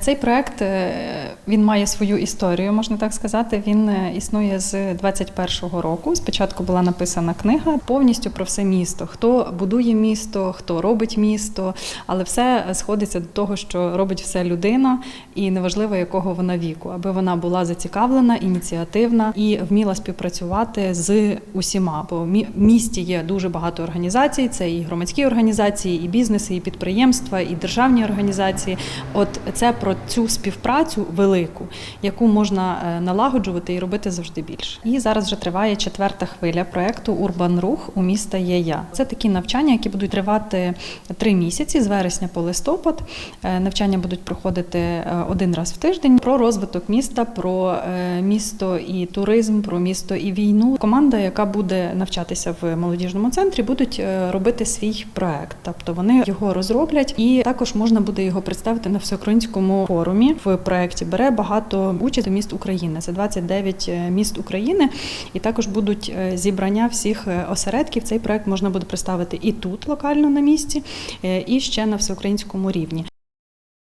Цей проект е, він має свою історію, можна так сказати. Він е, існує з 21-го року. Спочатку була написана книга повністю про все місто: хто будує місто, хто робить місто, але все сходиться до того, що робить все людина, і неважливо якого вона віку, аби вона була зацікавлена, ініціативна і вміла співпрацювати з усіма. Бо в місті є дуже багато організацій. Це і громадські організації, і бізнеси, і підприємства, і державні організації. От це про цю співпрацю велику, яку можна е, налагоджувати і робити завжди більше. І зараз вже триває четверта хвиля проекту Урбан Рух у міста є я. Це такі навчання, які будуть тривати три місяці з вересня по листопад. Е, Навчання будуть проходити е, один раз в тиждень про розвиток міста, про місто і туризм, про місто і війну. Команда, яка буде навчатися в молодіжному центрі, будуть робити свій проект. Тобто вони його розроблять, і також можна буде його представити на всеукраїнському форумі. В проекті бере багато участі міст України. Це 29 міст України, і також будуть е, зібрання всіх е, осередків. Цей проект можна буде представити і тут локально на місці, е, і ще на всеукраїнському рівні.